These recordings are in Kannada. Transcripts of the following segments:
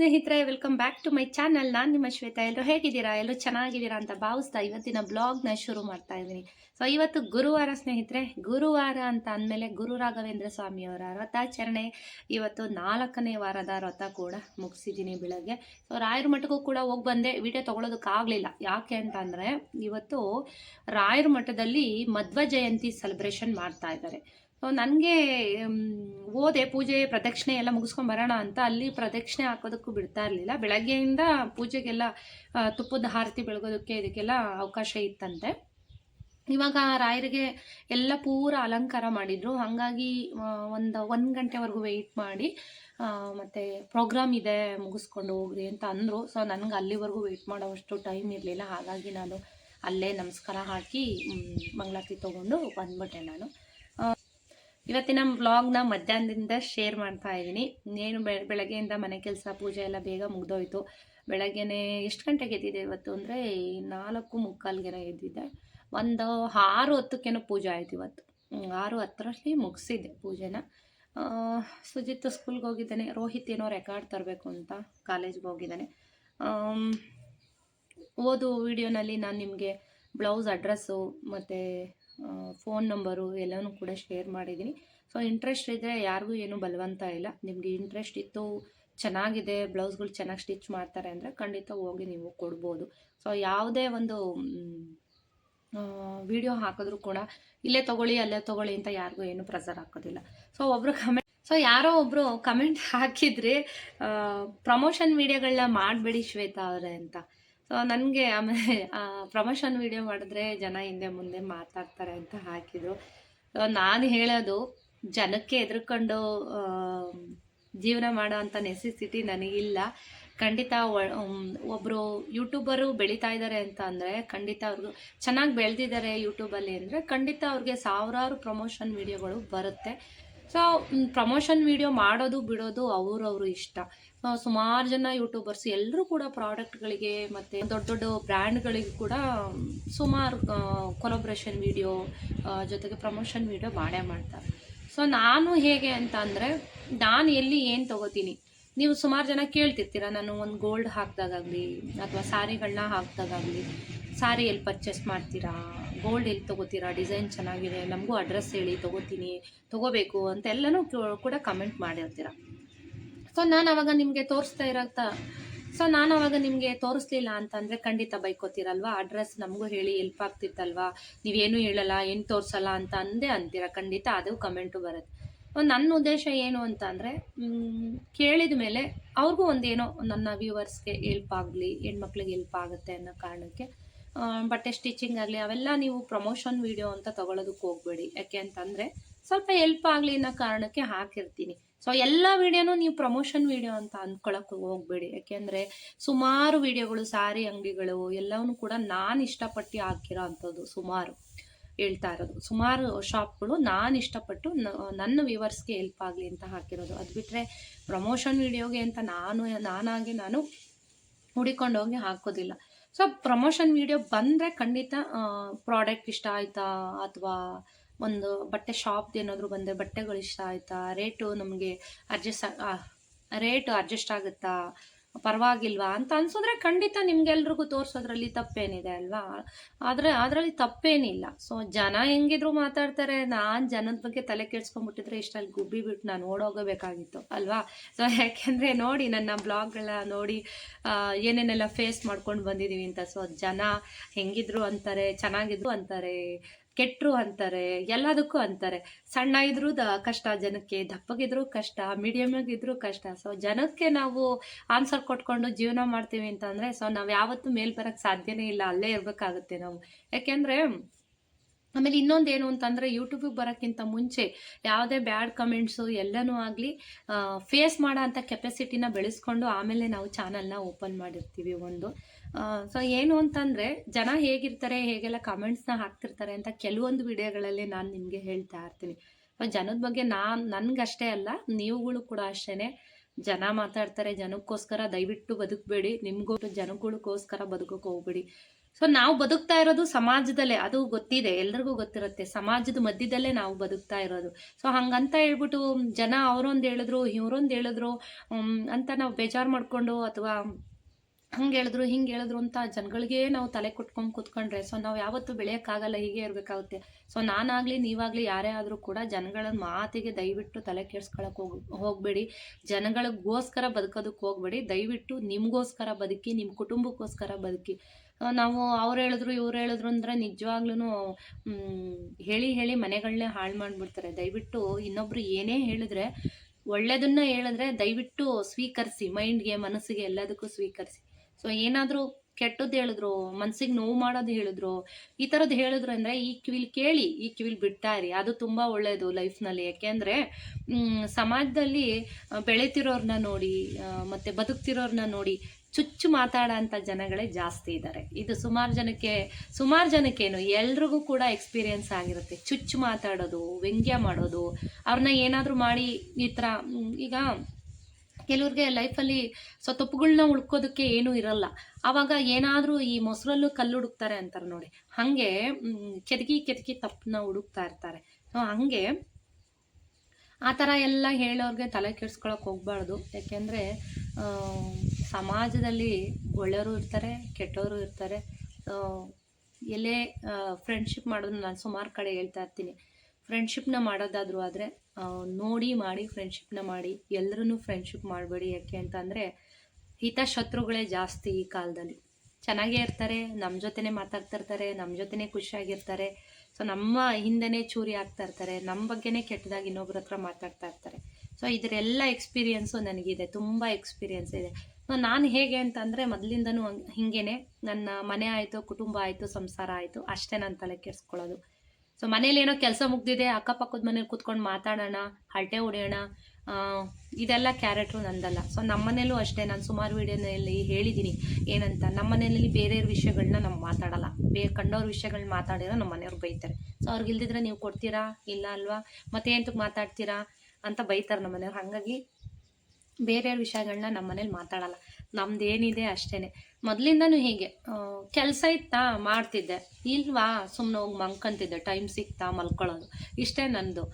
ಸ್ನೇಹಿತರೆ welcome back to my channel ನಾನು ನಿಮ್ಮ ಶ್ವೇತಾ. ಎಲ್ಲರೂ ಹೇಗಿದ್ದೀರಾ? ಎಲ್ಲರೂ ಚೆನ್ನಾಗಿದ್ದೀರಾ ಅಂತ ಭಾವಿಸ್ತಾ ಇವತ್ತಿನ ಬ್ಲಾಗ್ನ ಶುರು ಮಾಡ್ತಾ ಇದ್ದೀನಿ. ಸೊ ಇವತ್ತು ಗುರುವಾರ ಸ್ನೇಹಿತರೆ, ಗುರುವಾರ ಅಂತ ಅಂದಮೇಲೆ ಗುರು ರಾಘವೇಂದ್ರ ಸ್ವಾಮಿಯವರ ವ್ರತಾಚರಣೆ ಇವತ್ತು ನಾಲ್ಕನೇ ವಾರದ ವ್ರತ ಕೂಡ ಮುಗಿಸಿದ್ದೀನಿ ಬೆಳಗ್ಗೆ. ಸೊ ರಾಯರ ಮಠಕ್ಕೂ ಕೂಡ ಹೋಗಿ ಬಂದೆ. ವಿಡಿಯೋ ತೊಗೊಳೋದಕ್ಕಾಗಲಿಲ್ಲ ಯಾಕೆ ಅಂತ ಅಂದರೆ, ಇವತ್ತು ರಾಯರ ಮಠದಲ್ಲಿ ಮಧ್ವ ಜಯಂತಿ ಸೆಲೆಬ್ರೇಷನ್ ಮಾಡ್ತಾ ಇದ್ದಾರೆ. ನನಗೆ ಹೋದೆ ಪೂಜೆ ಪ್ರದಕ್ಷಿಣೆ ಎಲ್ಲ ಮುಗಿಸ್ಕೊಂಡು ಬರೋಣ ಅಂತ ಅಲ್ಲಿ ಪ್ರದಕ್ಷಿಣೆ ಹಾಕೋದಕ್ಕೂ ಬಿಡ್ತಾ ಇರಲಿಲ್ಲ. ಬೆಳಗ್ಗೆಯಿಂದ ಪೂಜೆಗೆಲ್ಲ ತುಪ್ಪದ ಆರತಿ ಬೆಳಗೋದಕ್ಕೆ ಇದಕ್ಕೆಲ್ಲ ಅವಕಾಶ ಇತ್ತಂತೆ. ಇವಾಗ ರಾಯರಿಗೆ ಎಲ್ಲ ಪೂರ ಅಲಂಕಾರ ಮಾಡಿದ್ರು. ಹಾಗಾಗಿ ಒಂದು ಒಂದು ಗಂಟೆವರೆಗೂ ವೆಯ್ಟ್ ಮಾಡಿ ಮತ್ತು ಪ್ರೋಗ್ರಾಮ್ ಇದೆ, ಮುಗಿಸ್ಕೊಂಡು ಹೋಗ್ರಿ ಅಂತ ಅಂದರು. ಸೊ ನನಗೆ ಅಲ್ಲಿವರೆಗೂ ವೆಯ್ಟ್ ಮಾಡೋವಷ್ಟು ಟೈಮ್ ಇರಲಿಲ್ಲ. ಹಾಗಾಗಿ ನಾನು ಅಲ್ಲೇ ನಮಸ್ಕಾರ ಹಾಕಿ ಮಂಗಳಾರತಿ ತೊಗೊಂಡು ಬಂದ್ಬಿಟ್ಟೆ ನಾನು. ಇವತ್ತಿನ ವ್ಲಾಗ್ನ ಮಧ್ಯಾಹ್ನದಿಂದ ಶೇರ್ ಮಾಡ್ತಾ ಇದ್ದೀನಿ. ಏನು ಬೆಳ ಬೆಳಗ್ಗೆಯಿಂದ ಮನೆ ಕೆಲಸ, ಪೂಜೆ ಎಲ್ಲ ಬೇಗ ಮುಗ್ದೋಯ್ತು. ಬೆಳಗ್ಗೆನೇ ಎಷ್ಟು ಗಂಟೆಗೆ ಎದ್ದಿದೆ ಇವತ್ತು ಅಂದರೆ ನಾಲ್ಕು ಮುಕ್ಕಾಲ್ಗೆನ ಎದ್ದಿದ್ದೆ. ಒಂದು ಆರು ಹತ್ತಕ್ಕೇನೋ ಪೂಜೆ ಆಯಿತು ಇವತ್ತು. ಆರು ಹತ್ತರಲ್ಲಿ ಮುಗಿಸಿದ್ದೆ ಪೂಜೆನ. ಸುಜಿತ್ ಸ್ಕೂಲ್ಗೆ ಹೋಗಿದ್ದಾನೆ. ರೋಹಿತ್ ಏನೋ ರೆಕಾರ್ಡ್ ತರಬೇಕು ಅಂತ ಕಾಲೇಜ್ಗೆ ಹೋಗಿದ್ದಾನೆ. ಓದು ವಿಡಿಯೋನಲ್ಲಿ ನಾನು ನಿಮಗೆ ಬ್ಲೌಸ್ ಅಡ್ರೆಸ್ಸು ಮತ್ತು ಫೋನ್ ನಂಬರು ಎಲ್ಲನೂ ಕೂಡ ಶೇರ್ ಮಾಡಿದ್ದೀನಿ. ಸೊ ಇಂಟ್ರೆಸ್ಟ್ ಇದ್ದರೆ ಯಾರಿಗೂ ಏನೂ ಬಲವಂತ ಇಲ್ಲ. ನಿಮಗೆ ಇಂಟ್ರೆಸ್ಟ್ ಇತ್ತು, ಚೆನ್ನಾಗಿದೆ ಬ್ಲೌಸ್ಗಳು ಚೆನ್ನಾಗಿ ಸ್ಟಿಚ್ ಮಾಡ್ತಾರೆ ಅಂದರೆ ಖಂಡಿತ ಹೋಗಿ ನೀವು ಕೊಡ್ಬೋದು. ಸೊ ಯಾವುದೇ ಒಂದು ವಿಡಿಯೋ ಹಾಕಿದ್ರು ಕೂಡ ಇಲ್ಲೇ ತೊಗೊಳ್ಳಿ, ಅಲ್ಲೇ ತೊಗೊಳ್ಳಿ ಅಂತ ಯಾರಿಗೂ ಏನು ಪ್ರೆಸರ್ ಹಾಕೋದಿಲ್ಲ. ಸೊ ಒಬ್ಬರು ಕಮೆಂಟ್ ಸೊ ಯಾರೋ ಒಬ್ಬರು ಕಮೆಂಟ್ ಹಾಕಿದರೆ ಪ್ರಮೋಷನ್ ವಿಡಿಯೋಗಳನ್ನ ಮಾಡಬೇಡಿ ಶ್ವೇತಾ ಅವರೇ ಅಂತ. ಸೊ ನನಗೆ ಆಮೇಲೆ ಪ್ರಮೋಷನ್ ವಿಡಿಯೋ ಮಾಡಿದ್ರೆ ಜನ ಹಿಂದೆ ಮುಂದೆ ಮಾತಾಡ್ತಾರೆ ಅಂತ ಹಾಕಿದರು. ಸೊ ನಾನು ಹೇಳೋದು, ಜನಕ್ಕೆ ಎದುರ್ಕೊಂಡು ಜೀವನ ಮಾಡೋ ಅಂಥ ನೆಸೆಸಿಟಿ ನನಗಿಲ್ಲ. ಖಂಡಿತ ಒಬ್ಬರು ಯೂಟ್ಯೂಬರು ಬೆಳೀತಾ ಇದ್ದಾರೆ ಅಂತ ಅಂದರೆ ಖಂಡಿತ ಅವ್ರಿಗೂ, ಚೆನ್ನಾಗಿ ಬೆಳೆದಿದ್ದಾರೆ ಯೂಟ್ಯೂಬಲ್ಲಿ ಅಂದರೆ ಖಂಡಿತ ಅವ್ರಿಗೆ ಸಾವಿರಾರು ಪ್ರಮೋಷನ್ ವಿಡಿಯೋಗಳು ಬರುತ್ತೆ. ಸೊ ಪ್ರಮೋಷನ್ ವಿಡಿಯೋ ಮಾಡೋದು ಬಿಡೋದು ಅವ್ರವ್ರ ಇಷ್ಟ. ಸುಮಾರು ಜನ ಯೂಟ್ಯೂಬರ್ಸ್ ಎಲ್ಲರೂ ಕೂಡ ಪ್ರಾಡಕ್ಟ್ಗಳಿಗೆ ಮತ್ತು ದೊಡ್ಡ ದೊಡ್ಡ ಬ್ರ್ಯಾಂಡ್ಗಳಿಗೆ ಕೂಡ ಸುಮಾರು ಕೊಲೊಬ್ರೇಷನ್ ವಿಡಿಯೋ ಜೊತೆಗೆ ಪ್ರಮೋಷನ್ ವಿಡಿಯೋ ಮಾಡೇ ಮಾಡ್ತಾರೆ. ಸೊ ನಾನು ಹೇಗೆ ಅಂತ ಅಂದರೆ, ನಾನು ಎಲ್ಲಿ ಏನು ತೊಗೋತೀನಿ? ನೀವು ಸುಮಾರು ಜನ ಕೇಳ್ತಿರ್ತೀರ, ನಾನು ಒಂದು ಗೋಲ್ಡ್ ಹಾಕಿದಾಗಲಿ ಅಥವಾ ಸ್ಯಾರಿಗಳನ್ನ ಹಾಕಿದಾಗಲಿ ಸ್ಯಾರಿ ಎಲ್ಲಿ ಪರ್ಚೇಸ್ ಮಾಡ್ತೀರಾ? ಗೋಲ್ಡ್ ಎಲ್ಲಿ ತೊಗೋತೀರಾ? ಡಿಸೈನ್ ಚೆನ್ನಾಗಿದೆ, ನಮಗೂ ಅಡ್ರೆಸ್ ಹೇಳಿ, ತೊಗೋತೀನಿ, ತೊಗೋಬೇಕು ಅಂತ ಎಲ್ಲನೂ ಕೂಡ ಕಮೆಂಟ್ ಮಾಡಿರ್ತೀರ? ಸೊ ನಾನು ಅವಾಗ ನಿಮಗೆ ತೋರಿಸ್ತಾ ಇರತ್ತಾ ಸೊ ನಾನು ಅವಾಗ ನಿಮಗೆ ತೋರಿಸ್ಲಿಲ್ಲ ಅಂತಂದರೆ ಖಂಡಿತ ಬೈಕೋತೀರಲ್ವಾ? ಅಡ್ರೆಸ್ ನಮಗೂ ಹೇಳಿ ಎಲ್ಪ್ ಆಗ್ತಿತ್ತಲ್ವಾ? ನೀವೇನು ಹೇಳಲ್ಲ, ಏನು ತೋರಿಸಲ್ಲ ಅಂತ ಅಂದೇ ಅಂತೀರ? ಖಂಡಿತ ಅದು ಕಮೆಂಟು ಬರುತ್ತೆ. ನನ್ನ ಉದ್ದೇಶ ಏನು ಅಂತ ಅಂದರೆ ಕೇಳಿದ ಮೇಲೆ ಅವ್ರಿಗೂ ಒಂದೇನೋ ನನ್ನ ವ್ಯೂವರ್ಸ್ಗೆ ಹೆಲ್ಪ್ ಆಗಲಿ, ಹೆಣ್ಮಕ್ಳಿಗೆ ಹೆಲ್ಪ್ ಆಗುತ್ತೆ ಅನ್ನೋ ಕಾರಣಕ್ಕೆ ಬಟ್ಟೆ ಸ್ಟಿಚಿಂಗ್ ಆಗಲಿ, ಅವೆಲ್ಲ ನೀವು ಪ್ರಮೋಷನ್ ವಿಡಿಯೋ ಅಂತ ತಗೊಳ್ಳೋದಕ್ಕೆ ಹೋಗಬೇಡಿ. ಯಾಕೆ ಅಂತಂದರೆ ಸ್ವಲ್ಪ ಹೆಲ್ಪ್ ಆಗಲಿ ಅನ್ನೋ ಕಾರಣಕ್ಕೆ ಹಾಕಿರ್ತೀನಿ. ಸೊ ಎಲ್ಲ ವೀಡಿಯೋನೂ ನೀವು ಪ್ರಮೋಷನ್ ವಿಡಿಯೋ ಅಂತ ಅಂದ್ಕೊಳಕ್ಕೆ ಹೋಗಬೇಡಿ. ಯಾಕೆಂದರೆ ಸುಮಾರು ವಿಡಿಯೋಗಳು, ಸಾರಿ ಅಂಗಡಿಗಳು ಎಲ್ಲವನ್ನೂ ಕೂಡ ನಾನು ಇಷ್ಟಪಟ್ಟು ಹಾಕಿರೋ ಅಂಥದ್ದು ಸುಮಾರು ಹೇಳ್ತಾ ಇರೋದು. ಸುಮಾರು ಶಾಪ್ಗಳು ನಾನು ಇಷ್ಟಪಟ್ಟು ನನ್ನ ವ್ಯೂವರ್ಸ್ಗೆ ಹೆಲ್ಪ್ ಆಗಲಿ ಅಂತ ಹಾಕಿರೋದು. ಅದು ಬಿಟ್ಟರೆ ಪ್ರಮೋಷನ್ ವಿಡಿಯೋಗೆ ಅಂತ ನಾನು, ನಾನಾಗಿ ನಾನು ಹುಡಿಕೊಂಡೋಗಿ ಹಾಕೋದಿಲ್ಲ. ಸೊ ಪ್ರಮೋಷನ್ ವಿಡಿಯೋ ಬಂದರೆ ಖಂಡಿತ ಪ್ರಾಡಕ್ಟ್ ಇಷ್ಟ ಆಯಿತಾ? ಅಥವಾ ಒಂದು ಬಟ್ಟೆ ಶಾಪ್ದು ಏನಾದರೂ ಬಂದರೆ ಬಟ್ಟೆಗಳು ಇಷ್ಟ ಆಯಿತಾ? ರೇಟು ನಮಗೆ ಅಡ್ಜಸ್ಟ್ ರೇಟು ಅಡ್ಜಸ್ಟ್ ಆಗುತ್ತಾ? ಪರವಾಗಿಲ್ವಾ ಅಂತ ಅನ್ಸಿದ್ರೆ ಖಂಡಿತ ನಿಮ್ಗೆಲ್ರಿಗೂ ತೋರಿಸೋದ್ರಲ್ಲಿ ತಪ್ಪೇನಿದೆ ಅಲ್ವಾ? ಆದರೆ ಅದರಲ್ಲಿ ತಪ್ಪೇನಿಲ್ಲ. ಸೊ ಜನ ಹೆಂಗಿದ್ರು ಮಾತಾಡ್ತಾರೆ, ನಾನು ಜನದ ಬಗ್ಗೆ ತಲೆ ಕೆಡ್ಸ್ಕೊಂಡ್ಬಿಟ್ಟಿದ್ರೆ ಇಷ್ಟಲ್ಲಿ ಗುಬ್ಬಿ ಬಿಟ್ಟು ನಾನು ಓಡೋಗಬೇಕಾಗಿತ್ತು ಅಲ್ವಾ? ಸೊ ಯಾಕೆಂದರೆ ನೋಡಿ ನನ್ನ ಬ್ಲಾಗ್ಗಳ ನೋಡಿ ಏನೇನೆಲ್ಲ ಫೇಸ್ ಮಾಡ್ಕೊಂಡು ಬಂದಿದ್ದೀವಿ ಅಂತ. ಸೊ ಜನ ಹೆಂಗಿದ್ರು ಅಂತಾರೆ, ಚೆನ್ನಾಗಿದ್ರು ಅಂತಾರೆ ಕೆಟ್ಟರು ಅಂತಾರೆ, ಎಲ್ಲದಕ್ಕೂ ಅಂತಾರೆ. ಸಣ್ಣ ಇದ್ರೂ ದ ಕಷ್ಟ, ಜನಕ್ಕೆ ದಪ್ಪಗಿದ್ರೂ ಕಷ್ಟ ಮೀಡಿಯಮ್ ಆಗಿದ್ರೂ ಕಷ್ಟ. ಸೊ ಜನಕ್ಕೆ ನಾವು ಆನ್ಸರ್ ಕೊಟ್ಕೊಂಡು ಜೀವನ ಮಾಡ್ತೀವಿ ಅಂತಂದರೆ ಸೊ ನಾವು ಯಾವತ್ತೂ ಮೇಲ್ ಬರೋಕ್ಕೆ ಸಾಧ್ಯನೇ ಇಲ್ಲ, ಅಲ್ಲೇ ಇರಬೇಕಾಗುತ್ತೆ ನಾವು. ಯಾಕೆಂದರೆ, ಆಮೇಲೆ ಇನ್ನೊಂದು ಏನು ಅಂತಂದರೆ ಯೂಟ್ಯೂಬಿಗೆ ಬರೋಕ್ಕಿಂತ ಮುಂಚೆ ಯಾವುದೇ ಬ್ಯಾಡ್ ಕಮೆಂಟ್ಸು ಎಲ್ಲನೂ ಆಗಲಿ ಫೇಸ್ ಮಾಡೋ ಅಂಥ ಕೆಪಾಸಿಟಿನ ಬೆಳೆಸ್ಕೊಂಡು ಆಮೇಲೆ ನಾವು ಚಾನಲ್ನ ಓಪನ್ ಮಾಡಿರ್ತೀವಿ ಒಂದು. ಸೊ ಏನು ಅಂತಂದರೆ, ಜನ ಹೇಗಿರ್ತಾರೆ, ಹೇಗೆಲ್ಲ ಕಮೆಂಟ್ಸ್ನ ಹಾಕ್ತಿರ್ತಾರೆ ಅಂತ ಕೆಲವೊಂದು ವಿಡಿಯೋಗಳಲ್ಲಿ ನಾನು ನಿಮಗೆ ಹೇಳ್ತಾ ಇರ್ತೀನಿ. ಸೊ ಜನದ ಬಗ್ಗೆ ನಾನು, ನನಗಷ್ಟೇ ಅಲ್ಲ, ನೀವುಗಳು ಕೂಡ ಅಷ್ಟೇ ಜನ ಮಾತಾಡ್ತಾರೆ, ಜನಕ್ಕೋಸ್ಕರ ದಯವಿಟ್ಟು ಬದುಕಬೇಡಿ, ನಿಮಗೂ ಜನಗಳಿಗೋಸ್ಕರ ಬದುಕೋಕೆ ಹೋಗ್ಬೇಡಿ. ಸೊ ನಾವು ಬದುಕ್ತಾ ಇರೋದು ಸಮಾಜದಲ್ಲೇ, ಅದು ಗೊತ್ತಿದೆ, ಎಲ್ರಿಗೂ ಗೊತ್ತಿರುತ್ತೆ, ಸಮಾಜದ ಮಧ್ಯದಲ್ಲೇ ನಾವು ಬದುಕ್ತಾ ಇರೋದು. ಸೊ ಹಂಗಂತ ಹೇಳ್ಬಿಟ್ಟು, ಜನ ಅವರೊಂದು ಹೇಳಿದ್ರು, ಇವರೊಂದು ಹೇಳಿದ್ರು ಅಂತ ನಾವು ಬೇಜಾರು ಮಾಡಿಕೊಂಡು ಅಥವಾ ಹಂಗೆ ಹೇಳಿದ್ರು, ಹಿಂಗೆ ಹೇಳಿದ್ರು ಅಂತ ಜನಗಳಿಗೆ ನಾವು ತಲೆ ಕೊಟ್ಕೊಂಡು ಕೂತ್ಕೊಂಡ್ರೆ ಸೊ ನಾವು ಯಾವತ್ತೂ ಬೆಳೆಯೋಕ್ಕಾಗಲ್ಲ, ಹೀಗೆ ಇರಬೇಕಾಗುತ್ತೆ. ಸೊ ನಾನಾಗಲಿ, ನೀವಾಗಲಿ, ಯಾರೇ ಆದರೂ ಕೂಡ ಜನಗಳ ಮಾತಿಗೆ ದಯವಿಟ್ಟು ತಲೆ ಕೆಡ್ಸ್ಕೊಳಕ್ಕೆ ಹೋಗ್, ಹೋಗಬೇಡಿ. ಜನಗಳಿಗೋಸ್ಕರ ಬದುಕೋದಕ್ಕೆ ಹೋಗಬೇಡಿ. ದಯವಿಟ್ಟು ನಿಮಗೋಸ್ಕರ ಬದುಕಿ ನಿಮ್ಮ ಕುಟುಂಬಕ್ಕೋಸ್ಕರ ಬದುಕಿ. ನಾವು ಅವ್ರು ಹೇಳಿದ್ರು, ಇವ್ರು ಹೇಳಿದ್ರು ಅಂದರೆ ನಿಜವಾಗ್ಲೂ ಹೇಳಿ ಹೇಳಿ ಮನೆಗಳನ್ನೇ ಹಾಳು ಮಾಡಿಬಿಡ್ತಾರೆ. ದಯವಿಟ್ಟು ಇನ್ನೊಬ್ರು ಏನೇ ಹೇಳಿದ್ರೆ ಒಳ್ಳೆಯದನ್ನ ಹೇಳಿದ್ರೆ ದಯವಿಟ್ಟು ಸ್ವೀಕರಿಸಿ, ಮೈಂಡ್ಗೆ, ಮನಸ್ಸಿಗೆ ಎಲ್ಲದಕ್ಕೂ ಸ್ವೀಕರಿಸಿ. ಸೊ ಏನಾದರೂ ಕೆಟ್ಟದ್ದು ಹೇಳಿದ್ರು, ಮನ್ಸಿಗೆ ನೋವು ಮಾಡೋದು ಹೇಳಿದ್ರು, ಈ ಥರದ್ದು ಹೇಳಿದ್ರು ಅಂದರೆ ಈ ಕಿವಿಲ್ ಕೇಳಿ, ಈ ಕಿವಿಲ್ ಬಿಡ್ತಾ ಇರಿ ಅದು ತುಂಬ ಒಳ್ಳೆಯದು ಲೈಫ್ನಲ್ಲಿ. ಯಾಕೆಂದರೆ ಸಮಾಜದಲ್ಲಿ ಬೆಳೀತಿರೋರನ್ನ ಬೆಳೀತಿರೋರ್ನ ನೋಡಿ ಮತ್ತು ಮತ್ತೆ ಬದುಕ್ತಿರೋರ್ನ ನೋಡಿ ಚುಚ್ಚು ಮಾತಾಡೋಂಥ ಜನಗಳೇ ಜಾಸ್ತಿ ಇದ್ದಾರೆ ಇದು ಸುಮಾರು ಜನಕ್ಕೆ, ಸುಮಾರು ಜನಕ್ಕೇನು, ಎಲ್ರಿಗೂ ಕೂಡ ಎಕ್ಸ್ಪೀರಿಯನ್ಸ್ ಆಗಿರುತ್ತೆ. ಚುಚ್ಚು ಮಾತಾಡೋದು, ವ್ಯಂಗ್ಯ ಮಾಡೋದು ಅವ್ರನ್ನ ಏನಾದರೂ ಮಾಡಿ ಈ ಥರ ಈಗ ಕೆಲವ್ರಿಗೆ ಲೈಫಲ್ಲಿ ಸೊ ತಪ್ಪುಗಳನ್ನ ಉಳ್ಕೋದಕ್ಕೆ ಏನೂ ಇರಲ್ಲ. ಆವಾಗ ಏನಾದರೂ ಈ ಮೊಸರಲ್ಲೂ ಕಲ್ಲು ಹುಡುಕ್ತಾರೆ ಅಂತಾರೆ ನೋಡಿ. ಹಾಗೆ ಕೆದಕಿ ಕೆದಕಿ ತಪ್ಪನ್ನ ಹುಡುಕ್ತಾ ಇರ್ತಾರೆ. ಸೊ ಹಾಗೆ ಆ ಥರ ಎಲ್ಲ ಹೇಳೋರಿಗೆ ತಲೆ ಕೆಡ್ಸ್ಕೊಳಕ್ಕೆ ಹೋಗ್ಬಾರ್ದು. ಯಾಕೆಂದರೆ ಸಮಾಜದಲ್ಲಿ ಒಳ್ಳೆಯವರು ಇರ್ತಾರೆ, ಕೆಟ್ಟವರು ಇರ್ತಾರೆ. ಎಲ್ಲೇ ಫ್ರೆಂಡ್ಶಿಪ್ ಮಾಡೋದನ್ನ ನಾನು ಸುಮಾರು ಕಡೆ ಹೇಳ್ತಾ ಇರ್ತೀನಿ. ಫ್ರೆಂಡ್ಶಿಪ್ನ ಮಾಡೋದಾದರೂ ಆದರೆ ನೋಡಿ ಮಾಡಿ ಫ್ರೆಂಡ್ಶಿಪ್ನ ಮಾಡಿ ಎಲ್ಲರೂ ಫ್ರೆಂಡ್ಶಿಪ್ ಮಾಡಬೇಡಿ. ಯಾಕೆ ಅಂತಂದರೆ ಹಿತಶತ್ರುಗಳೇ ಜಾಸ್ತಿ ಈ ಕಾಲದಲ್ಲಿ. ಚೆನ್ನಾಗೇ ಇರ್ತಾರೆ ನಮ್ಮ ಜೊತೆನೇ ಮಾತಾಡ್ತಿರ್ತಾರೆ ನಮ್ಮ ಜೊತೆನೇ ಖುಷಿಯಾಗಿರ್ತಾರೆ. ಸೊ ನಮ್ಮ ಹಿಂದೆನೇ ಚೂರಿ ಆಗ್ತಾ ಇರ್ತಾರೆ ನಮ್ಮ ಬಗ್ಗೆನೇ ಕೆಟ್ಟದಾಗಿ ಇನ್ನೊಬ್ರ ಹತ್ರ ಮಾತಾಡ್ತಾ ಇರ್ತಾರೆ. ಸೊ ಇದರೆಲ್ಲ ಎಕ್ಸ್ಪೀರಿಯೆನ್ಸು ನನಗಿದೆ, ತುಂಬ ಎಕ್ಸ್ಪೀರಿಯೆನ್ಸ್ ಇದೆ. ಸೊ ನಾನು ಹೇಗೆ ಅಂತಂದರೆ ಮೊದಲಿಂದನೂ ಹಿಂಗೇನೆ. ನನ್ನ ಮನೆ ಆಯಿತು, ಕುಟುಂಬ ಆಯಿತು, ಸಂಸಾರ ಆಯಿತು, ಅಷ್ಟೇ ನಾನು ತಲೆ ಕೆಡಿಸ್ಕೊಳ್ಳೋದು. ಸೊ ಮನೇಲಿ ಏನೋ ಕೆಲಸ ಮುಗ್ದಿದೆ, ಅಕ್ಕಪಕ್ಕದ ಮನೇಲಿ ಕೂತ್ಕೊಂಡು ಮಾತಾಡೋಣ, ಹರಟೆ ಹೊಡೆಯೋಣ ಇದೆಲ್ಲ ಕ್ಯಾರೆಕ್ಟ್ರು ನಂದಲ್ಲ. ಸೊ ನಮ್ಮ ಮನೇಲೂ ಅಷ್ಟೇ, ನಾನು ಸುಮಾರು ವೀಡಿಯೋನಲ್ಲಿ ಹೇಳಿದ್ದೀನಿ ಏನಂತ ನಮ್ಮ ಮನೆಯಲ್ಲಿ ಬೇರೆಯವ್ರ ವಿಷಯಗಳನ್ನ ನಾವು ಮಾತಾಡಲ್ಲ. ಬೇ, ಕಂಡವ್ರ ವಿಷಯಗಳನ್ನ ಮಾತಾಡಿರೋ ನಮ್ಮ ಮನೆಯವ್ರು ಬೈತಾರೆ. ಸೊ ಅವ್ರಿಗೆ ಇಲ್ದಿದ್ರೆ ನೀವು ಕೊಡ್ತೀರಾ, ಇಲ್ಲ ಅಲ್ವಾ? ಮತ್ತೆ ಎಂತಕ್ಕೆ ಮಾತಾಡ್ತೀರಾ ಅಂತ ಬೈತಾರೆ ನಮ್ಮ ಮನೆಯವ್ರು. ಹಾಗಾಗಿ ಬೇರೆಯವ್ರ ವಿಷಯಗಳನ್ನ ನಮ್ಮ ಮನೇಲಿ ಮಾತಾಡಲ್ಲ. ನಮ್ದು ಏನಿದೆ ಅಷ್ಟೇ ಮೊದಲಿಂದನೂ ಹೀಗೆ. ಕೆಲಸ ಇತ್ತಾ ಮಾಡ್ತಿದ್ದೆ. ಇಲ್ವಾ? ಸುಮ್ಮನೆ ಹೋಗಿ ಮಂಕಂತಿದ್ದೆ. ಟೈಮ್ ಸಿಕ್ತಾ ಮಲ್ಕೊಳ್ಳೋದು. ಇಷ್ಟೇ ನಂದು.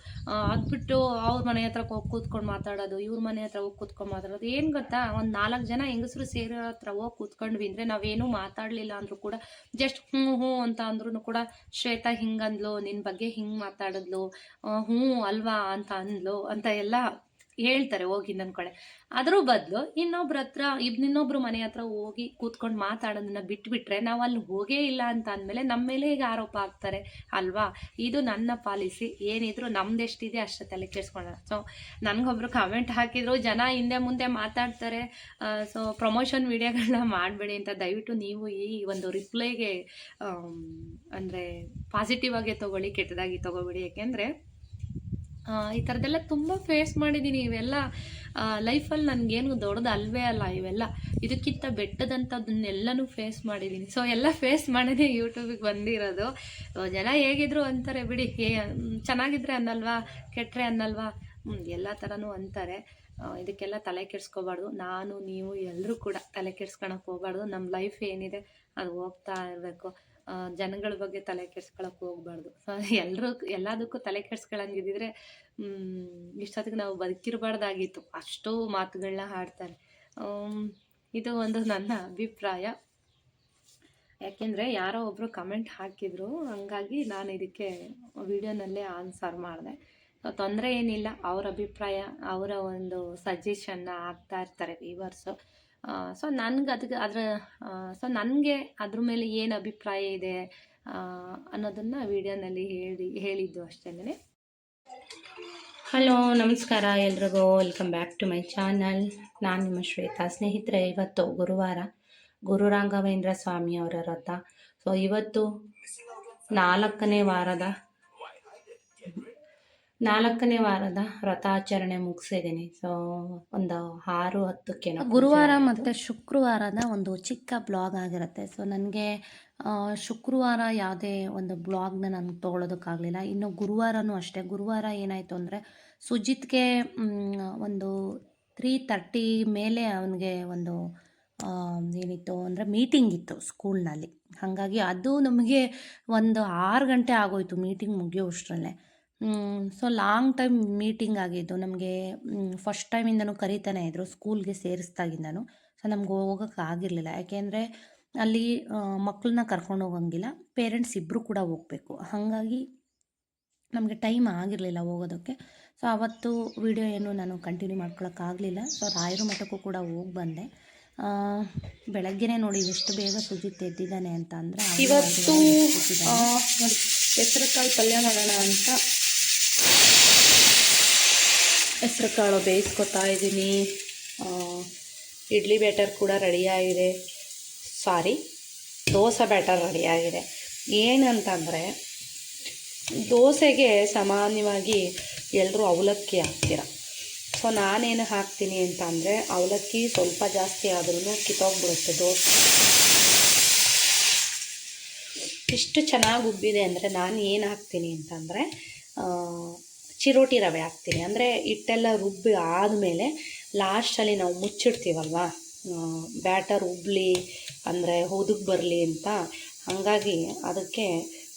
ಅದ್ಬಿಟ್ಟು ಅವ್ರ ಮನೆ ಹತ್ರ ಹೋಗಿ ಕೂತ್ಕೊಂಡು ಮಾತಾಡೋದು, ಇವ್ರ ಮನೆ ಹತ್ರ ಹೋಗಿ ಕೂತ್ಕೊಂಡು ಮಾತಾಡೋದು. ಏನು ಗೊತ್ತಾ? ಒಂದು ನಾಲ್ಕು ಜನ ಹೆಂಗಸರು ಸೇರೋ ಹತ್ರ ಹೋಗಿ ಕೂತ್ಕೊಂಡ್ವಿ ಅಂದರೆ ನಾವೇನೂ ಮಾತಾಡಲಿಲ್ಲ ಅಂದರೂ ಕೂಡ, ಜಸ್ಟ್ ಹ್ಞೂ ಹ್ಞೂ ಅಂತ ಅಂದ್ರೂ ಕೂಡ ಶ್ವೇತಾ ಹಿಂಗಂದ್ಲು ನಿನ್ನ ಬಗ್ಗೆ ಹಿಂಗೆ ಮಾತಾಡಿದ್ಲು ಹ್ಞೂ ಅಲ್ವಾ ಅಂತ ಅಂದ್ಲು ಅಂತ ಎಲ್ಲ ಹೇಳ್ತಾರೆ ಹೋಗಿ ಕಡೆ. ಅದ್ರ ಬದಲು ಇನ್ನೊಬ್ರ ಹತ್ರ, ಇಬ್ ಇನ್ನೊಬ್ರು ಮನೆ ಹತ್ರ ಹೋಗಿ ಕೂತ್ಕೊಂಡು ಮಾತಾಡೋದನ್ನ ಬಿಟ್ಬಿಟ್ರೆ ನಾವು ಅಲ್ಲಿ ಹೋಗೇ ಇಲ್ಲ ಅಂತ ಅಂದಮೇಲೆ ನಮ್ಮ ಮೇಲೆ ಈಗ ಆರೋಪ ಆಗ್ತಾರೆ ಅಲ್ವಾ? ಇದು ನನ್ನ ಪಾಲಿಸಿ, ಏನಿದ್ರು ನಮ್ದೆಷ್ಟಿದೆ ಅಷ್ಟು ತಲೆ ಕೆಡ್ಸ್ಕೊಳ್ಳೋಣ. ಸೊ ನನಗೊಬ್ರು ಕಮೆಂಟ್ ಹಾಕಿದ್ರು, ಜನ ಹಿಂದೆ ಮುಂದೆ ಮಾತಾಡ್ತಾರೆ. ಸೊ ಪ್ರಮೋಷನ್ ವಿಡಿಯೋಗಳನ್ನ ಮಾಡಬೇಡಿ ಅಂತ ದಯವಿಟ್ಟು ನೀವು ಈ ಒಂದು ರಿಪ್ಲೈಗೆ ಅಂದರೆ ಪಾಸಿಟಿವ್ ಆಗಿ ತಗೊಳ್ಳಿ, ಕೆಟ್ಟದಾಗಿ ತಗೋಬೇಡಿ ಯಾಕೆಂದರೆ ಈ ಥರದ್ದೆಲ್ಲ ತುಂಬ ಫೇಸ್ ಮಾಡಿದ್ದೀನಿ ಇವೆಲ್ಲ. ಲೈಫಲ್ಲಿ ನನಗೇನು ದೊಡ್ಡದು ಅಲ್ವೇ ಅಲ್ಲ ಇವೆಲ್ಲ. ಇದಕ್ಕಿಂತ ಬೆಟ್ಟದಂಥದ್ದನ್ನೆಲ್ಲನೂ ಫೇಸ್ ಮಾಡಿದ್ದೀನಿ ಸೊ ಎಲ್ಲ ಫೇಸ್ ಮಾಡೋದೇ ಯೂಟ್ಯೂಬಿಗೆ ಬಂದಿರೋದು. ಜನ ಹೇಗಿದ್ರು ಅಂತಾರೆ ಬಿಡಿ. ಚೆನ್ನಾಗಿದ್ರೆ ಅನ್ನಲ್ವಾ? ಕೆಟ್ಟರೆ ಅನ್ನಲ್ವಾ? ಎಲ್ಲ ಥರನೂ ಅಂತಾರೆ. ಇದಕ್ಕೆಲ್ಲ ತಲೆ ಕೆಡಿಸ್ಕೋಬಾರ್ದು. ನಾನು, ನೀವು ಎಲ್ಲರೂ ಕೂಡ ತಲೆ ಕೆಡ್ಸ್ಕೊಳಕ್ಕೆ ಹೋಗ್ಬಾರ್ದು. ನಮ್ಮ ಲೈಫ್ ಏನಿದೆ, ಅದು ಹೋಗ್ತಾ ಇರಬೇಕು. ಜನಗಳ ಬಗ್ಗೆ ತಲೆ ಕೆಡ್ಸ್ಕೊಳಕ್ಕೆ ಹೋಗ್ಬಾರ್ದು. ಎಲ್ಲರೂ ಎಲ್ಲದಕ್ಕೂ ತಲೆ ಕೆಡ್ಸ್ಕೊಳಂಗಿದ್ದಿದ್ರೆ ಇಷ್ಟೊತ್ತಿಗೆ ನಾವು ಬದುಕಿರಬಾರ್ದಾಗಿತ್ತು. ಅಷ್ಟು ಮಾತುಗಳನ್ನ ಹಾಡ್ತಾರೆ. ಇದು ಒಂದು ನನ್ನ ಅಭಿಪ್ರಾಯ. ಯಾಕೆಂದರೆ ಯಾರೋ ಒಬ್ಬರು ಕಮೆಂಟ್ ಹಾಕಿದ್ರು, ಹಂಗಾಗಿ ನಾನು ಇದಕ್ಕೆ ವಿಡಿಯೋನಲ್ಲೇ ಆನ್ಸರ್ ಮಾಡಿದೆ. ತೊಂದರೆ ಏನಿಲ್ಲ, ಅವ್ರ ಅಭಿಪ್ರಾಯ, ಅವರ ಒಂದು ಸಜೆಷನ್ನ ಹಾಕ್ತಾ ಇರ್ತಾರೆ ವ್ಯೂವರ್ಸು. ಸೊ ನನಗೆ ಅದಕ್ಕೆ ಅದರ ಸೊ ನನಗೆ ಅದ್ರ ಮೇಲೆ ಏನು ಅಭಿಪ್ರಾಯ ಇದೆ ಅನ್ನೋದನ್ನು ವಿಡಿಯೋನಲ್ಲಿ ಹೇಳಿ, ಹೇಳಿದ್ದು ಅಷ್ಟೇ ಹಲೋ ನಮಸ್ಕಾರ ಎಲ್ರಿಗೂ. Welcome back to my channel ನಾನು ನಿಮ್ಮ ಶ್ವೇತಾ. ಸ್ನೇಹಿತರೆ, ಇವತ್ತು ಗುರುವಾರ ಗುರು ರಾಘವೇಂದ್ರ ಸ್ವಾಮಿ ಅವರ ವ್ರತ ಸೊ ಇವತ್ತು ನಾಲ್ಕನೇ ವಾರದ ನಾಲ್ಕನೇ ವಾರದ ವ್ರತಾಚರಣೆ ಮುಗಿಸಿದ್ದೀನಿ. ಸೊ ಒಂದು ಆರು ಹತ್ತಕ್ಕೆ ಗುರುವಾರ ಮತ್ತು ಶುಕ್ರವಾರದ ಒಂದು ಚಿಕ್ಕ ಬ್ಲಾಗ್ ಆಗಿರುತ್ತೆ. ಸೊ ನನಗೆ ಶುಕ್ರವಾರ ಯಾವುದೇ ಒಂದು ಬ್ಲಾಗ್ನ ನಾನು ತೊಗೊಳೋದಕ್ಕಾಗಲಿಲ್ಲ. ಇನ್ನು ಗುರುವಾರನೂ ಅಷ್ಟೇ. ಗುರುವಾರ ಏನಾಯಿತು ಅಂದರೆ ಸುಜಿತ್ಗೆ ಒಂದು ತ್ರೀ ತರ್ಟಿ ಮೇಲೆ ಅವನಿಗೆ ಒಂದು ಏನಿತ್ತು ಅಂದರೆ ಮೀಟಿಂಗ್ ಇತ್ತು ಸ್ಕೂಲ್ನಲ್ಲಿ ಹಾಗಾಗಿ ಅದು ನಮಗೆ ಒಂದು ಆರು ಗಂಟೆ ಆಗೋಯ್ತು ಮೀಟಿಂಗ್ ಮುಗಿಯೋಷ್ಟರಲ್ಲೇ. ಸೊ ಲಾಂಗ್ ಟೈಮ್ ಮೀಟಿಂಗ್ ಆಗಿದ್ದು ನಮಗೆ ಫಸ್ಟ್ ಟೈಮಿಂದನೂ ಕರೀತಾನೆ ಇದ್ದರು ಸ್ಕೂಲ್ಗೆ ಸೇರಿಸ್ದಾಗಿಂದನೂ ಸೊ ನಮ್ಗೆ ಹೋಗೋಕ್ಕೆ ಆಗಿರಲಿಲ್ಲ. ಯಾಕೆಂದರೆ ಅಲ್ಲಿ ಮಕ್ಕಳನ್ನ ಕರ್ಕೊಂಡು ಹೋಗಂಗಿಲ್ಲ ಪೇರೆಂಟ್ಸ್ ಇಬ್ಬರು ಕೂಡ ಹೋಗಬೇಕು. ಹಾಗಾಗಿ ನಮಗೆ ಟೈಮ್ ಆಗಿರಲಿಲ್ಲ ಹೋಗೋದಕ್ಕೆ. ಸೊ ಅವತ್ತು ವಿಡಿಯೋ ಏನು ನಾನು ಕಂಟಿನ್ಯೂ ಮಾಡ್ಕೊಳಕ್ಕಾಗಲಿಲ್ಲ ಸೊ ರಾಯರು ಮಠಕ್ಕೂ ಕೂಡ ಹೋಗಿ ಬಂದೆ. ಬೆಳಗ್ಗೆನೇ ನೋಡಿ ಎಷ್ಟು ಬೇಗ ಸುಜಿತ್ ಎದ್ದಿದ್ದಾನೆ ಅಂತ ಅಂದರೆ ಇವತ್ತು ಪಲ್ಯ ಮಾಡೋಣ ಅಂತ ಹೆಸರು ಕಾಳು ಬೇಯಿಸ್ಕೊತಾ ಇದ್ದೀನಿ. ಇಡ್ಲಿ ಬ್ಯಾಟರ್ ಕೂಡ ರೆಡಿಯಾಗಿದೆ. ಸಾರಿ, ದೋಸೆ ಬ್ಯಾಟರ್ ರೆಡಿಯಾಗಿದೆ. ಏನಂತಂದರೆ, ದೋಸೆಗೆ ಸಾಮಾನ್ಯವಾಗಿ ಎಲ್ಲರೂ ಅವಲಕ್ಕಿ ಹಾಕ್ತೀರ? ಸೊ, ನಾನೇನು ಹಾಕ್ತೀನಿ ಅಂತ ಅಂದರೆ ಅವಲಕ್ಕಿ ಸ್ವಲ್ಪ ಜಾಸ್ತಿ ಆದ್ರೂ ಕಿತ್ತೋಗ್ಬಿಡುತ್ತೆ ದೋಸೆ. ಇಷ್ಟು ಚೆನ್ನಾಗಿ ಉಬ್ಬಿದೆ ಅಂದರೆ ನಾನು ಏನು ಹಾಕ್ತೀನಿ ಅಂತಂದರೆ ಚಿರೋಟಿ ರವೆ ಹಾಕ್ತೀನಿ. ಅಂದರೆ ಹಿಟ್ಟೆಲ್ಲ ರುಬ್ಬಿ ಆದಮೇಲೆ ಲಾಸ್ಟಲ್ಲಿ ನಾವು ಮುಚ್ಚಿಡ್ತೀವಲ್ವ? ಬ್ಯಾಟರ್ ಉಬ್ಲಿ, ಅಂದರೆ ಹೊದಕ್ಕೆ ಬರಲಿ ಅಂತ. ಹಾಗಾಗಿ ಅದಕ್ಕೆ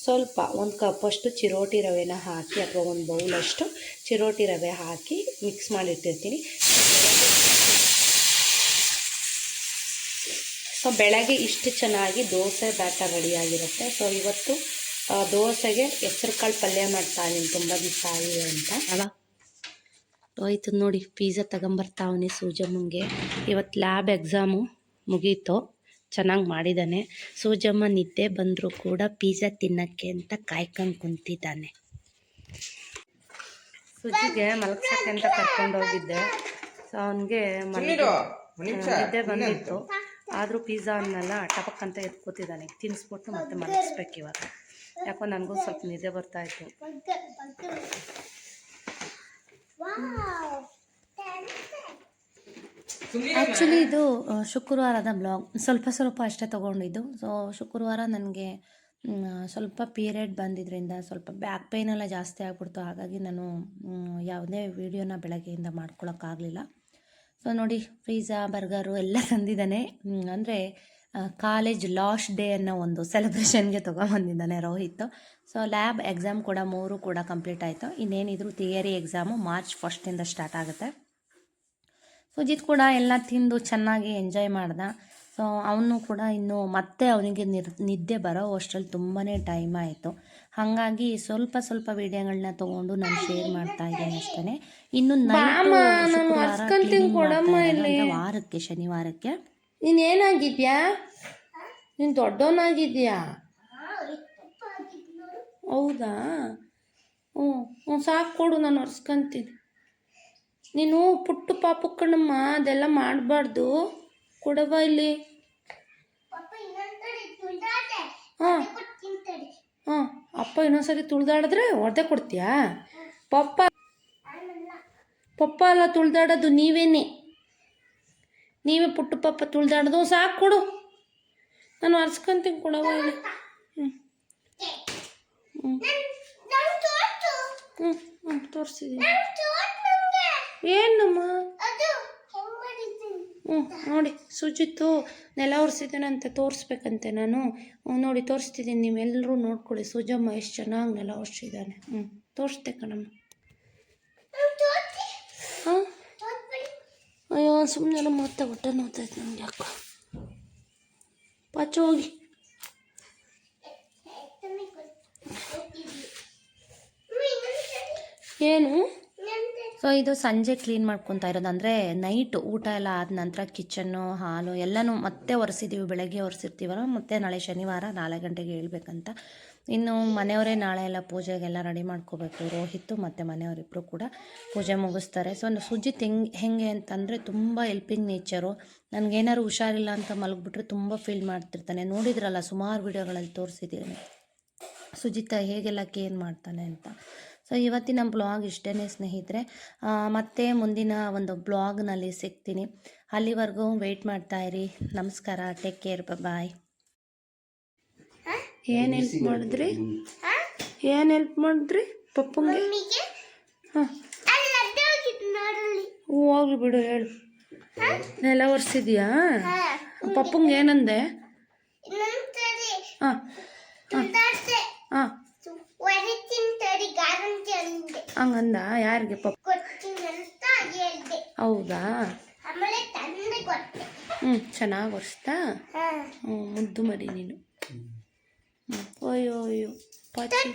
ಸ್ವಲ್ಪ ಒಂದು ಕಪ್ಪಷ್ಟು ಚಿರೋಟಿ ರವೆನ ಹಾಕಿ, ಅಥವಾ ಒಂದು ಬೌಲಷ್ಟು ಚಿರೋಟಿ ರವೆ ಹಾಕಿ ಮಿಕ್ಸ್ ಮಾಡಿಟ್ಟಿರ್ತೀನಿ. ಸೊ ಬೆಳಗ್ಗೆ ಇಷ್ಟು ಚೆನ್ನಾಗಿ ದೋಸೆ, ಬ್ಯಾಟರ್ ರೆಡಿಯಾಗಿರುತ್ತೆ ಸೊ ಇವತ್ತು ದೋಸೆಗೆ ಹೆಸ್ರು ಕಾಳು ಪಲ್ಯ ಮಾಡ್ತಾ ಇದ್ದೀನಿ ತುಂಬ ದಿವಸ ಆಗಿದೆ ಅಂತ. ಅಲ್ಲ ಹೋಯ್ತು ನೋಡಿ ಪಿಜ್ಜಾ ತಗೊಂಬರ್ತಾವನೆ ಸೂಜಮ್ಮಂಗೆ ಇವತ್ತು ಲ್ಯಾಬ್ ಎಕ್ಸಾಮು ಮುಗೀತು ಚೆನ್ನಾಗಿ ಮಾಡಿದ್ದಾನೆ ಸೂಜಮ್ಮ ನಿದ್ದೆ ಬಂದರೂ ಕೂಡ ಪಿಜ್ಜಾ ತಿನ್ನೋಕ್ಕೆ ಅಂತ ಕಾಯ್ಕೊಂಡು ಕುಂತಿದ್ದಾನೆ. ಸುಜಿಗೆ ಮಲಗ್ಸಕ್ಕೆ ಅಂತ ಕರ್ಕೊಂಡು ಹೋಗಿದ್ದೆ. ಸೊ ಅವನಿಗೆ ನಿದ್ದೆ ಬಂದಿತ್ತು. ಆದರೂ ಪಿಜ್ಜಾ ಅನ್ನೆಲ್ಲ ಟಪಕ್ ಅಂತ ಎತ್ಕೋತಿದ್ದಾನೆ. ತಿನ್ನಿಸ್ಬಿಟ್ಟು ಮತ್ತೆ ಮಲಗಿಸ್ಬೇಕು ಇವಾಗ ಯಾಕೋ ನನಗೂ ಸ್ವಲ್ಪ ನಿದ್ದೆ ಬರ್ತಾ ಇತ್ತು. ಆ್ಯಕ್ಚುಲಿ ಇದು ಶುಕ್ರವಾರದ ಬ್ಲಾಗ್. ಸ್ವಲ್ಪ ಸ್ವಲ್ಪ ಅಷ್ಟೇ ತೊಗೊಂಡಿದ್ದು. ಸೊ ಶುಕ್ರವಾರ ನನಗೆ ಸ್ವಲ್ಪ ಪೀರಿಯಡ್ ಬಂದಿದ್ದರಿಂದ ಸ್ವಲ್ಪ ಬ್ಯಾಕ್ ಪೇನ್ ಎಲ್ಲ ಜಾಸ್ತಿ ಆಗ್ಬಿಡ್ತು. ಹಾಗಾಗಿ ನಾನು ಯಾವುದೇ ವೀಡಿಯೋನ ಬೆಳಗ್ಗೆಯಿಂದ ಮಾಡ್ಕೊಳಕ್ಕಾಗಲಿಲ್ಲ. ಸೊ ನೋಡಿ ಪಿಜ್ಜಾ ಬರ್ಗರು ಎಲ್ಲ ತಂದಿದ್ದಾನೆ. ಅಂದರೆ ಕಾಲೇಜ್ ಲಾಸ್ಟ್ ಡೇ ಅನ್ನೋ ಒಂದು ಸೆಲೆಬ್ರೇಷನ್ಗೆ ತೊಗೊಂಬಂದಿದ್ದಾನೆ ರೋಹಿತ್. ಸೊ ಲ್ಯಾಬ್ ಎಕ್ಸಾಮ್ ಕೂಡ ಮೂರು ಕೂಡ ಕಂಪ್ಲೀಟ್ ಆಯಿತು. ಇನ್ನೇನಿದ್ರು ಥಿಯರಿ ಎಕ್ಸಾಮು ಮಾರ್ಚ್ ಫಸ್ಟಿಂದ ಸ್ಟಾರ್ಟ್ ಆಗುತ್ತೆ. ಸುಜಿತ್ ಕೂಡ ಎಲ್ಲ ತಿಂದು ಚೆನ್ನಾಗಿ ಎಂಜಾಯ್ ಮಾಡ್ದ. ಸೊ ಅವನು ಕೂಡ ಇನ್ನು ಮತ್ತೆ ಅವನಿಗೆ ನಿರ್ ನಿದ್ದೆ ಬರೋ ಅಷ್ಟರಲ್ಲಿ ತುಂಬಾ ಟೈಮ್ ಆಯಿತು. ಹಾಗಾಗಿ ಸ್ವಲ್ಪ ಸ್ವಲ್ಪ ವಿಡಿಯೋಗಳನ್ನ ತೊಗೊಂಡು ನಾನು ಶೇರ್ ಮಾಡ್ತಾ ಇದ್ದೀನಿ ಅಷ್ಟೇ ಇನ್ನು ವಾರಕ್ಕೆ ಶನಿವಾರಕ್ಕೆ. ನೀನು ಏನಾಗಿದ್ಯಾ ನೀನು ದೊಡ್ಡವನಾಗಿದ್ಯಾ? ಹೌದಾ? ಹ್ಞೂ ಹ್ಞೂ, ಸಾಕು ಕೊಡು, ನಾನು ಒರೆಸ್ಕೊಂತೀನಿ. ನೀನು ಪುಟ್ಟು ಪಾಪು ಕಣಮ್ಮ, ಅದೆಲ್ಲ ಮಾಡಬಾರ್ದು. ಕೊಡವ ಇಲ್ಲಿ. ಹಾಂ. ಹಾಂ ಅಪ್ಪ ಇನ್ನೊಂದ್ಸರಿ ತುಳಿದಾಡಿದ್ರೆ ಹೊಡೆದೇ ಕೊಡ್ತೀಯಾ? ಪಪ್ಪ ಪಪ್ಪ ಎಲ್ಲ ತುಳಿದಾಡೋದು ನೀವೇನೆ. ನೀವೇ ಪುಟ್ಟು ಪಪ್ಪ ತುಳಿದಾಡ್ದು ಸಾಕು ಕೊಡು. ನಾನು ಒರೆಸ್ಕೊಂತೀನಿ ಕೊಡವ ಇಲ್ಲಿ. ಹ್ಞೂ ಹ್ಞೂ ಹ್ಞೂ ತೋರಿಸಿದ್ದೀನಿ ಏನಮ್ಮ? ಹ್ಞೂ ನೋಡಿ ಸುಜಿತ್ತು ನೆಲ ಒರೆಸಿದ್ದಾನಂತೆ, ತೋರಿಸ್ಬೇಕಂತೆ ನಾನು. ನೋಡಿ ತೋರಿಸ್ತಿದ್ದೀನಿ ನೀವೆಲ್ಲರೂ ನೋಡ್ಕೊಳ್ಳಿ. ಸುಜಮ್ಮ ಎಷ್ಟು ಚೆನ್ನಾಗಿ ನೆಲ ಒರೆಸಿದ್ದಾನೆ. ಹ್ಞೂ ತೋರಿಸ್ದೆ ಕಣಮ್ಮ ಹಾಂ ಅಯ್ಯೋ ಸುಮ್ಮನೆ ಮತ್ತೆ ಹೊಟ್ಟೆ ನೋಡ್ತೈತೆ ನನಗೆ ಯಾಕೋ. ಪಚ್ಚ ಹೋಗಿ. ಏನು? ಸೊ ಇದು ಸಂಜೆ ಕ್ಲೀನ್ ಮಾಡ್ಕೊತಾ ಇರೋದು. ಅಂದರೆ ನೈಟ್ ಊಟ ಎಲ್ಲ ಆದ ನಂತರ ಕಿಚನ್ನು ಹಾಲು ಎಲ್ಲನೂ ಮತ್ತೆ ಒರೆಸಿದ್ದೀವಿ ಬೆಳಗ್ಗೆ ಒರೆಸಿರ್ತೀವಲ್ಲ, ಮತ್ತೆ ನಾಳೆ ಶನಿವಾರ ನಾಲ್ಕು ಗಂಟೆಗೆ ಹೇಳ್ಬೇಕಂತ. ಇನ್ನು ಮನೆಯವರೇ ನಾಳೆ ಎಲ್ಲ ಪೂಜೆಗೆಲ್ಲ ರೆಡಿ ಮಾಡ್ಕೋಬೇಕು. ರೋಹಿತ್ ಮತ್ತು ಮನೆಯವರಿಬ್ಬರು ಕೂಡ ಪೂಜೆ ಮುಗಿಸ್ತಾರೆ. ಸೊ ಸುಜಿತ್ ಹೆಂಗೆ ಹೆಂಗೆ ಅಂತಂದರೆ ತುಂಬ ಹೆಲ್ಪಿಂಗ್ ನೇಚರು ನನಗೇನಾದ್ರು ಹುಷಾರಿಲ್ಲ ಅಂತ ಮಲಗಿಬಿಟ್ರೆ ತುಂಬ ಫೀಲ್ ಮಾಡ್ತಿರ್ತಾನೆ. ನೋಡಿದ್ರಲ್ಲ, ಸುಮಾರು ವಿಡಿಯೋಗಳಲ್ಲಿ ತೋರಿಸಿದ್ದೀನಿ. ಸುಜಿತ ಹೇಗೆಲ್ಲ ಕೇನ್ ಮಾಡ್ತಾನೆ ಅಂತ. ಸೊ ಇವತ್ತಿನ ಬ್ಲಾಗ್ ಇಷ್ಟೇ ಸ್ನೇಹಿತರೆ. ಮತ್ತೆ ಮುಂದಿನ ಒಂದು ಬ್ಲಾಗ್ನಲ್ಲಿ ಸಿಗ್ತೀನಿ. ಅಲ್ಲಿವರೆಗೂ ವೆಯ್ಟ್ ಮಾಡ್ತಾ ಇರಿ. ನಮಸ್ಕಾರ. ಟೇಕ್ ಕೇರ್ ಬಾಯ್ ಏನು ಹೆಲ್ಪ್ ಮಾಡಿದ್ರಿ? ಏನು ಹೆಲ್ಪ್ ಮಾಡಿದ್ರಿ ಪಪ್ಪಂಗೆ? ಹಾಂ. ಹೋಗ್ಲಿ ಬಿಡು ಹೇಳು. ನೆಲ ಒರೆಸಿದ್ಯಾ? ಪಪ್ಪಂಗೆ ಏನಂದೆ? ಹಾಂ. ಹಾಂ. ಹಂಗಂದ? ಯಾರಿಗೆ ಪಪ್ಪ? ಹೌದಾ? ಆಮೇಲೆ ತಂದೆ ಕೊಟ್ಟೆ. ಹ್ಞೂ ಚೆನ್ನಾಗಿ ಒರೆಸ್ತಾ? ಹಾ. ಹ್ಞೂ ಮುದ್ದು ಮರಿ ನೀನು. ಹ್ಞೂ ಅಯ್ಯೋ ಅಯ್ಯೋ ಪಾಚಿ